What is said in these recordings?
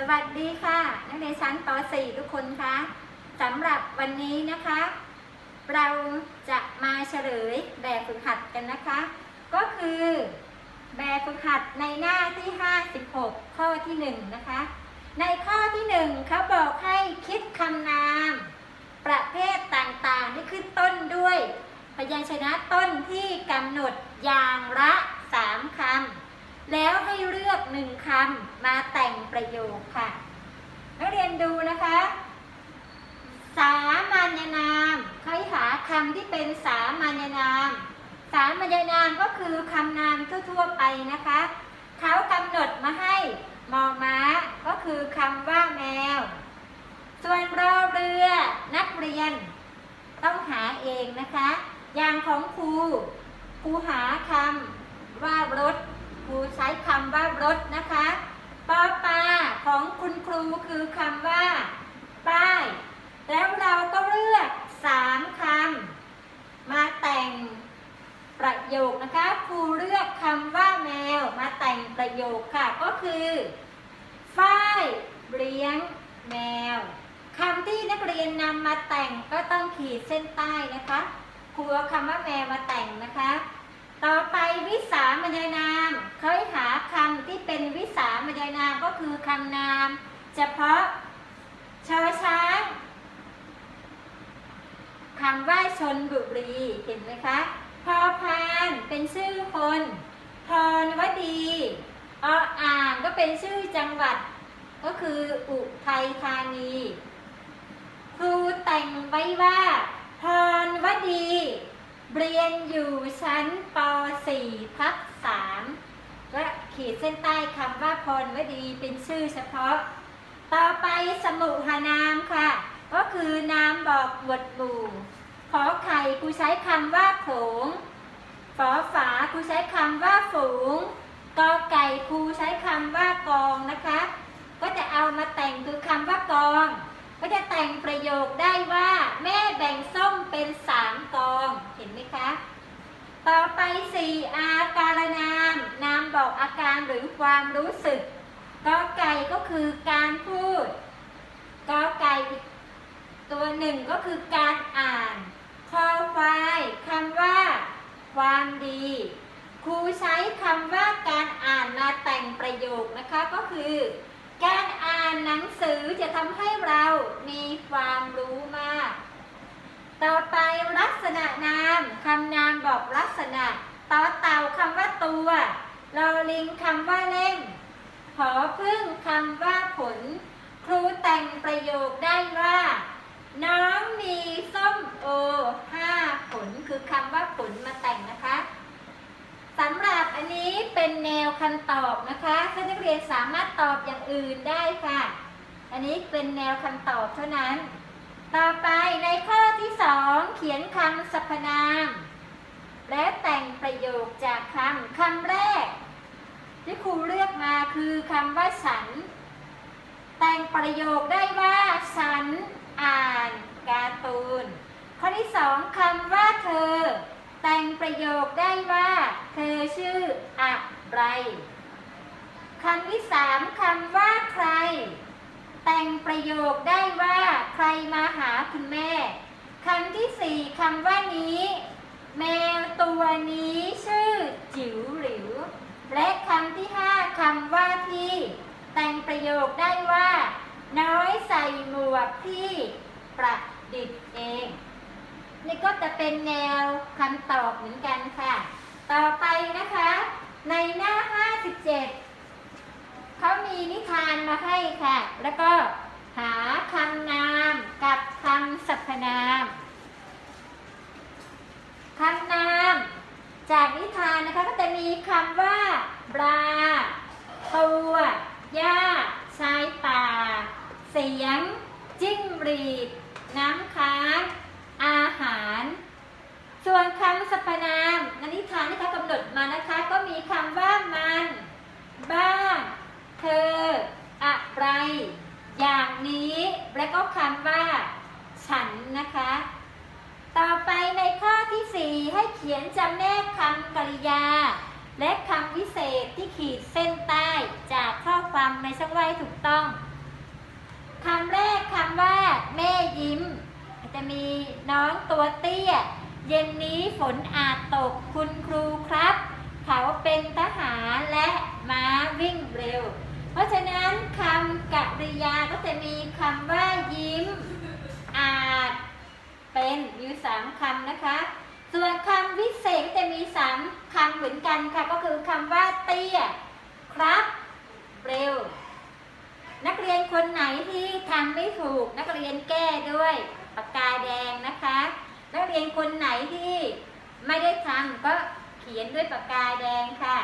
สวัสดีค่ะ นักเรียนชั้นป .4 ทุกคนคะสำหรับวันนี้นะคะ เราจะมาเฉลยแบบฝึกหัดกันนะคะ ก็คือแบบฝึกหัดในหน้าที่ 56 ข้อที่ 1 นะคะ ในข้อที่ 1เขาบอกให้คิดคำนาม ประเภทต่างๆที่ขึ้นต้นด้วยพยัญชนะต้นที่กำหนดอย่างละ 3คำ แล้วให้เลือกหนึ่งคำมาแต่งประโยคค่ะนักเรียนดูนะคะ สามัญนามเขาให้หาคำที่เป็นสามัญนาม สามัญนามก็คือคำนามทั่วๆไปนะคะเขากำหนดมาให้มอม้าก็คือคำว่าแมว ส่วนรอเรือนักเรียน ต้องหาเองนะคะ อย่างของครูครูหาคำว่ารถ ครูใช้คำว่ารถนะคะปอปลาของคุณครูคือคำว่า ป้าย แล้วเราก็เลือกสามคำมาแต่งประโยคนะคะครูเลือกคำว่าแมวมาแต่งประโยคค่ะก็คือฝ้ายเลี้ยงแมวคำที่นักเรียนนำมาแต่งก็ต้องขีดเส้นใต้นะคะครูเอาคำว่าแมวมาแต่งนะคะ ต่อไปวิสามัญนามเขาให้หาคำที่เป็นวิสามัญนามก็คือคำนาม เฉพาะชอช้างคำว่าชนบุรีเห็นไหมคะพอพานเป็นชื่อคนพรวดีออ่างก็เป็นชื่อจังหวัด ก็คืออุทัยธานี ครูแต่งไว้ว่าพรวดี เรียนอยู่ชั้นป .4 ทับ3ก็ขีดเส้นใต้คำว่าพรวดีเป็นชื่อเฉพาะ ต่อไปสมุหานามค่ะ ก็คือนามบอกหมวดหมู่ขอไข่ครูใช้คำว่าโขงฝอฝาครูใช้คำว่าฝูงกอไก่ครูใช้คำว่ากองนะคะ ก็จะเอามาแต่งคือคำว่ากอง ก็จะแต่งประโยคได้ว่า แม่แบ่งส้มเป็นสามกอง เห็นไหมคะ ต่อไปสี่อาการนาม นามบอกอาการหรือความรู้สึกกอไก่ก็คือการพูดกอไก่ตัวหนึ่งก็คือการอ่าน คอควายคำว่า ความดี ครูใช้คำว่าการอ่านมาแต่งประโยคนะคะก็คือ การอ่านหนังสือจะทำให้เรา มีความรู้มาก ต่อไปลักษณะนามคำนามบอกลักษณะต่อเต่าคำว่าตัวลอลิงคำว่าเล่มหอพึ่งคำว่าผล ครูแต่งประโยคได้ว่า น้องมีส้มโอห้าผลคือคำว่าผลมาแต่งนะคะสำหรับอันนี้เป็นแนวคำตอบนะคะถ้านักเรียนสามารถตอบอย่างอื่นได้ค่ะ อันนี้เป็นแนวคำตอบเท่านั้น ต่อไปในข้อที่สองเขียนคำสรรพนาม และแต่งประโยคจากคำคำแรก ที่ครูเลือกมาคือคำว่าฉัน แต่งประโยคได้ว่าฉันอ่านการ์ตูน ข้อที่สองคำว่าเธอ แต่งประโยคได้ว่า เธอชื่ออะไรคำที่สามคำว่าใคร แต่งประโยคได้ว่าใครมาหาคุณแม่คำที่สี่คำว่านี้ แมวตัวนี้ชื่อจิ๋วหลิว และคำที่ห้าคำว่าที่ แต่งประโยคได้ว่า น้อยใส่หมวกที่ประดิษฐ์เอง นี่ก็จะเป็นแนวคำตอบเหมือนกันค่ะ ต่อไปนะคะ ในหน้า 57เขามีนิทาน มาให้ค่ะ แล้วก็หาคำนามกับคำสรรพนามคำนามจากนิทานนะคะก็จะมีคำว่าปลาตัวหญ้าชายป่า เสียง จิ้งหรีด น้ำค้าง อาหาร ส่วนคำสรรพนามในนิทานที่เขากำหนดมานะคะ ก็มีคำว่ามัน บ้าง เธอ อะไร อย่างนี้และก็คำว่า ฉันนะคะ ต่อไปในข้อที่ 4 ให้เขียนจำแนกคำกริยา และคำวิเศษที่ขีดเส้นใต้จากข้อความในช่องว่างให้ถูกต้องคำแรกคำว่า แม่ยิ้ม จะมีน้องตัวเตี้ย เย็นนี้ฝนอาจตกคุณครูครับ เขาเป็นทหารและม้าวิ่งเร็ว ราะฉะนั้นคำกริยาก็จะมีคำว่ายิ้ม อาจ เป็นมีอยู่สามคำนะคะ ส่วนคำวิเศษก็จะมีสามคำเหมือนกันค่ะ ก็คือคำว่าเตี้ย ครับเร็ว นักเรียนคนไหนที่ทำไม่ถูก นักเรียนแก้ด้วยปากกาแดงนะคะ นักเรียนคนไหนที่ไม่ได้ทำก็เขียนด้วยปากกาแดงค่ะ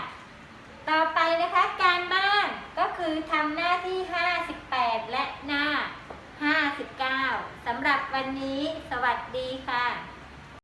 ต่อไปนะคะ การบ้านก็คือทำหน้าที่ 58 และหน้า 59สำหรับวันนี้ สวัสดีค่ะ